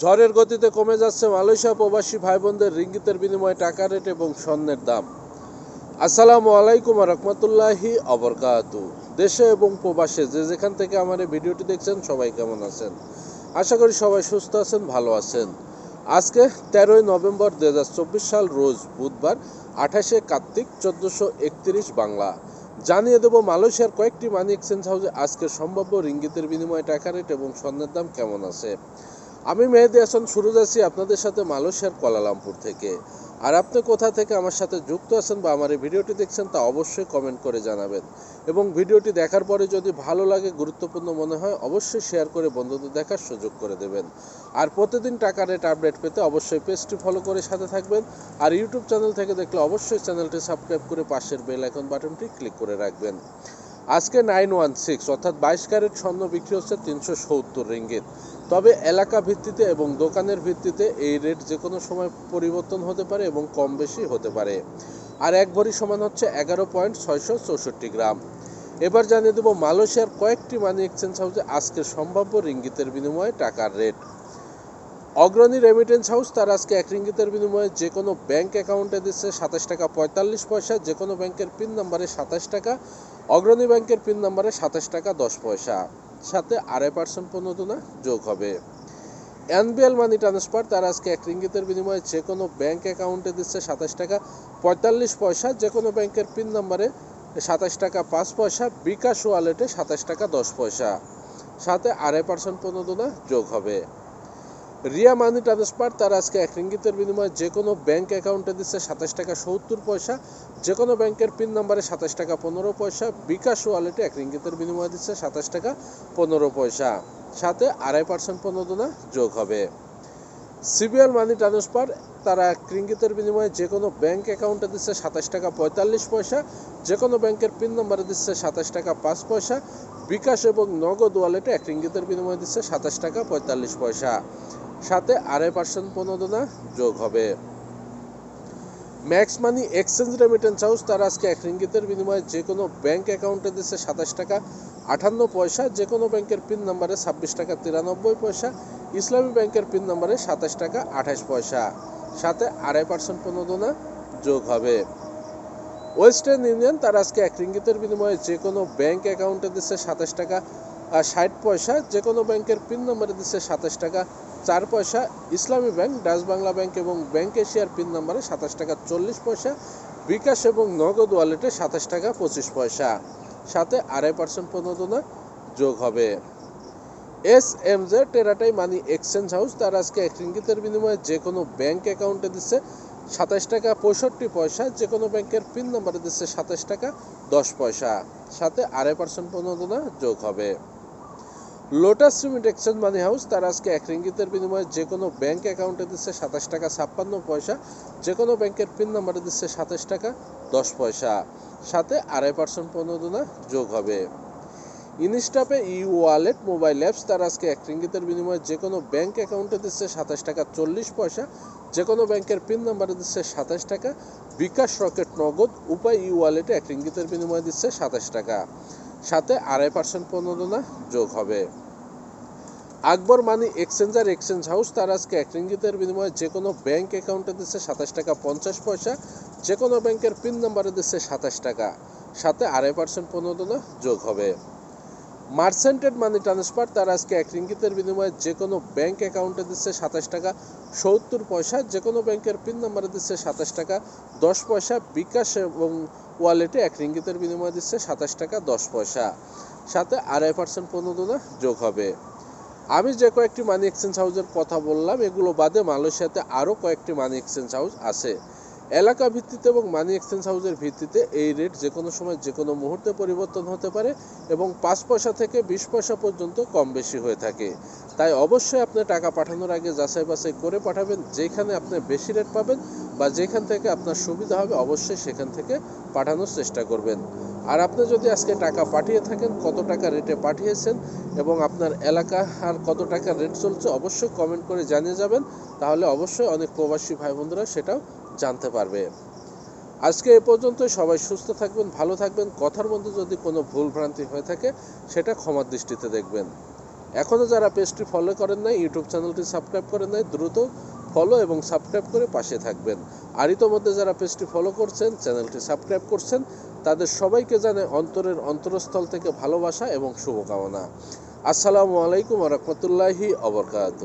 ঝড়ের গতিতে কমে যাচ্ছে মালয়েশিয়া প্রবাসী ভাই বোনদের রিঙ্গিতের বিনিময়ে টাকা রেট এবং স্বর্ণের দাম। আসসালামু আলাইকুম রহমতুল্লাহি অবরকাতু দেশে এবং প্রবাসে যে যেখান থেকে আমার এই ভিডিওটি দেখছেন, সবাই কেমন আছেন? আশা করি সবাই সুস্থ আছেন, ভালো আছেন। আজকে তেরোই নভেম্বর দুই হাজার চব্বিশ সাল, রোজ বুধবার, আঠাশে কার্তিক, চোদ্দোশো একত্রিশ বাংলা। জানিয়ে দেব মালয়েশিয়ার কয়েকটি মানি এক্সচেঞ্জ হাউসে আজকে সম্ভাব্য রিঙ্গিতের বিনিময়ে টাকা রেট এবং স্বর্ণের দাম কেমন আছে। আমি মেহেদি হাসান শুরু আছি, আপনাদের সাথে মালয়েশিয়ার কোয়ালালামপুর থেকে। আর আপনি কোথা থেকে আমার সাথে যুক্ত আছেন বা আমার এই ভিডিওটি দেখছেন তা অবশ্যই কমেন্ট করে জানাবেন। এবং ভিডিওটি দেখার পরে যদি ভালো লাগে, গুরুত্বপূর্ণ মনে হয়, অবশ্যই শেয়ার করে বন্ধুদের দেখার সুযোগ করে দেবেন। আর প্রতিদিন টাকা রেট আপডেট পেতে অবশ্যই পেজটি ফলো করে সাথে থাকবেন। আর ইউটিউব চ্যানেল থেকে দেখলে অবশ্যই চ্যানেলটি সাবস্ক্রাইব করে পাশের বেল আইকন বাটনটি ক্লিক করে রাখবেন। আজকে নাইন ওয়ান সিক্স অর্থাৎ বাইশ ক্যারেট স্বর্ণ বিক্রি হচ্ছে তিনশো সত্তর রিঙ্গিত। তবে এলাকা ভিত্তিতে এবং দোকানের ভিত্তিতে এই রেট যে কোনো সময় পরিবর্তন হতে পারে এবং কম বেশি হতে পারে। আর এক ভরি সমান হচ্ছে এগারো পয়েন্ট ছয়শো চৌষট্টি গ্রাম। এবার জানিয়ে দেবো মালয়েশিয়ার কয়েকটি মানি এক্সচেঞ্জ হাউসে আজকে সম্ভাব্য রিঙ্গিতের বিনিময়ে টাকার রেট অগ্রণী রেমিটেন্স হাউস তার আজকে এক রিঙ্গিতের বিনিময়ে যে কোনো ব্যাংক অ্যাকাউন্টে দিচ্ছে সাতাশ টাকা পঁয়তাল্লিশ পয়সা যে কোনো ব্যাংকের পিন নাম্বারে সাতাশ টাকা, অগ্রণী ব্যাংকের পিন নাম্বারে সাতাশ টাকা দশ পয়সা। সাথে আড়াই পার্সেন্ট প্রণোদনা যোগ হবে। এনবিএল মানি ট্রান্সফার তার আজকে এক রিঙ্গিতের বিনিময়ে যে কোনো ব্যাংক অ্যাকাউন্টে দিচ্ছে সাতাশ টাকা পঁয়তাল্লিশ পয়সা যে কোনো ব্যাংকের পিন নাম্বারে সাতাশ টাকা পাঁচ পয়সা, বিকাশ ওয়ালেটে সাতাশ টাকা দশ পয়সা। সাথে আড়াই পার্সেন্ট প্রণোদনা যোগ হবে। রিয়া মানি ট্রান্সফার, তার আজকে এক রিঙ্গিতের বিনিময়ে যে কোনো ব্যাংক অ্যাকাউন্টে দিচ্ছে সাতাশ টাকা সত্তর পয়সা, যে কোনো ব্যাংকের পিন নাম্বারে সাতাশ টাকা পনেরো পয়সা, বিকাশ ওয়ালেটে এক রিঙ্গিতের বিনিময়ে দিচ্ছে সাতাশ টাকা পনেরো পয়সা। সাথে আড়াই পার্সেন্ট প্রণোদনা যোগ হবে। সিবিএল মানি ট্রান্সফার, তারা এক রিঙ্গিতের বিনিময়ে যে কোনো ব্যাংক অ্যাকাউন্টে দিচ্ছে সাতাশ টাকা পঁয়তাল্লিশ পয়সা যে কোনো ব্যাংকের পিন নম্বরে দিচ্ছে সাতাশ টাকা পাঁচ পয়সা, বিকাশ এবং নগদ ওয়ালেটে এক রিঙ্গিতের বিনিময়ে দিচ্ছে সাতাশ টাকা পঁয়তাল্লিশ পয়সা। সাথে আড়াই পার্সেন্ট প্রণোদনা যোগ হবে। Max money exchange remittance house তার আজকে এক রিঙ্গিতের বিনিময়ে যে কোনো ব্যাংক অ্যাকাউন্টে দিচ্ছে সাতাশ টাকা, আটান্ন পয়সা, যে কোনো ব্যাংকের পিন নাম্বারে ছাব্বিশ টাকা, তিরানব্বই পয়সা, ইসলামী ব্যাংকের পিন নাম্বারে সাতাশ টাকা, আঠাশ পয়সা। সাথে আড়াই পার্সেন্ট প্রণোদনা যোগ হবে। ওয়েস্টার্ন ইউনিয়ন তার আজকে এক রিঙ্গিতের বিনিময়ে যে কোনো ব্যাংক অ্যাকাউন্টে দিচ্ছে সাতাশ টাকা ষাট পয়সা যে কোনো ব্যাংকের পিন নাম্বারে দিচ্ছে সাতাশ টাকা, চার পয়সা Islami bank, Dutch Bangla bank এবং ব্যাংক এশিয়ার পিন নাম্বারে সাতাশ টাকা চল্লিশ পয়সা, বিকাশ এবং নগদ ওয়ালেটে সাতাশ টাকা পঁচিশ পয়সা। সাথে আড়াই পার্সেন্ট প্রণোদনা যোগ হবে। এস এম জে, টেরাটাই মানি এক্সচেঞ্জ হাউস, তার আজকে এক রিঙ্গিতের বিনিময়ে যে কোনো ব্যাংক অ্যাকাউন্টে দিচ্ছে সাতাশ টাকা পঁয়ষট্টি পয়সা যে কোনো ব্যাংকের পিন নাম্বারে দিচ্ছে সাতাশ টাকা দশ পয়সা। সাথে আড়াই পার্সেন্ট প্রণোদনা যোগ হবে। Lotus cement exchange money house তার আজকে এক রিঙ্গিতের বিনিময়ে যে কোনো ব্যাংক অ্যাকাউন্টে দিচ্ছে সাতাশ টাকা ছাপ্পান্ন পয়সা যে কোনো ব্যাংকের পিন নাম্বারে দিচ্ছে সাতাশ টাকা দশ পয়সা। সাথে আড়াই পার্সেন্ট প্রণোদনা যোগ হবে। Instapay e wallet mobile apps তার আজকে এক রিঙ্গিতের বিনিময়ে যে কোনো ব্যাংক অ্যাকাউন্টে দিচ্ছে সাতাশ টাকা চল্লিশ পয়সা যে কোনো ব্যাংকের পিন নাম্বারে দিচ্ছে সাতাশ টাকা। বিকাশ রকেট নগদ, উপায় ই ওয়ালেটে এক রিঙ্গিতের বিনিময়ে দিচ্ছে সাতাশ টাকা। সাথে আড়াই পার্সেন্ট প্রণোদনা যোগ হবে। আকবর মানি এক্সচেঞ্জ আর এক্সচেঞ্জ হাউস তার আজকে এক রিঙ্গিতের বিনিময়ে যে কোনো ব্যাংক অ্যাকাউন্টে দিচ্ছে সাতাশ টাকা পঞ্চাশ পয়সা যে কোনো ব্যাংকের পিন নাম্বারে দিচ্ছে সাতাশ টাকা। সাথে আড়াই পার্সেন্ট প্রণোদনা যোগ হবে। মার্সেন্টেড মানি ট্রান্সফার তার আজকে এক রিঙ্গিতের বিনিময়ে যে কোনো ব্যাংক অ্যাকাউন্টে দিচ্ছে সাতাশ টাকা, সত্তর পয়সা, যে কোনো ব্যাংকের পিন নাম্বারে দিচ্ছে সাতাশ টাকা, দশ পয়সা, বিকাশ এবং ওয়ালেটে এক রিঙ্গিতের বিনিময়ে দিচ্ছে সাতাশ টাকা, দশ পয়সা। সাথে আড়াই পার্সেন্ট প্রণোদনা যোগ হবে। আমি যে কয়েকটি মানি এক্সচেঞ্জ হাউসের কথা বললাম, এগুলো বাদে মালয়েশিয়াতে আরও কয়েকটি মানি এক্সচেঞ্জ হাউস আছে। এলাকা ভিত্তিতে এবং মানি এক্সচেঞ্জ হাউসের ভিত্তিতে এই রেট যে কোনো সময় যে কোনো মুহূর্তে পরিবর্তন হতে পারে এবং পাঁচ পয়সা থেকে বিশ পয়সা পর্যন্ত কম বেশি হয়ে থাকে। তাই অবশ্যই আপনি টাকা পাঠানোর আগে যাচাই বাছাই করে পাঠাবেন, যেখানে আপনি বেশি রেট পাবেন বা যেখান থেকে আপনার সুবিধা হবে অবশ্যই সেখান থেকে পাঠানোর চেষ্টা করবেন। আর আপনি যদি আজকে টাকা পাঠিয়ে থাকেন, কত টাকা রেটে পাঠিয়েছেন এবং আপনার এলাকা আর কত টাকা রেট চলছে, অবশ্যই কমেন্ট করে জানিয়ে যাবেন। তাহলে অবশ্যই অনেক প্রবাসী ভাই বন্ধুরা সেটাও জানতে পারবে। আজকে এ পর্যন্ত সবাই সুস্থ থাকবেন, ভালো থাকবেন। কথার মধ্যে যদি কোনো ভুল ভ্রান্তি হয়ে থাকে, সেটা ক্ষমার দৃষ্টিতে দেখবেন। এখনও যারা পেজটি ফলো করেন নাই, ইউটিউব চ্যানেলটি সাবস্ক্রাইব করেন নাই, দ্রুত ফলো এবং সাবস্ক্রাইব করে পাশে থাকবেন। আর ইতোমধ্যে যারা পেজটি ফলো করছেন, চ্যানেলটি সাবস্ক্রাইব করছেন, তাদের সবাইকে জানে অন্তরের অন্তরস্থল থেকে ভালোবাসা এবং শুভকামনা। আসসালামু আলাইকুম রহমতুল্লাহি অবরকাত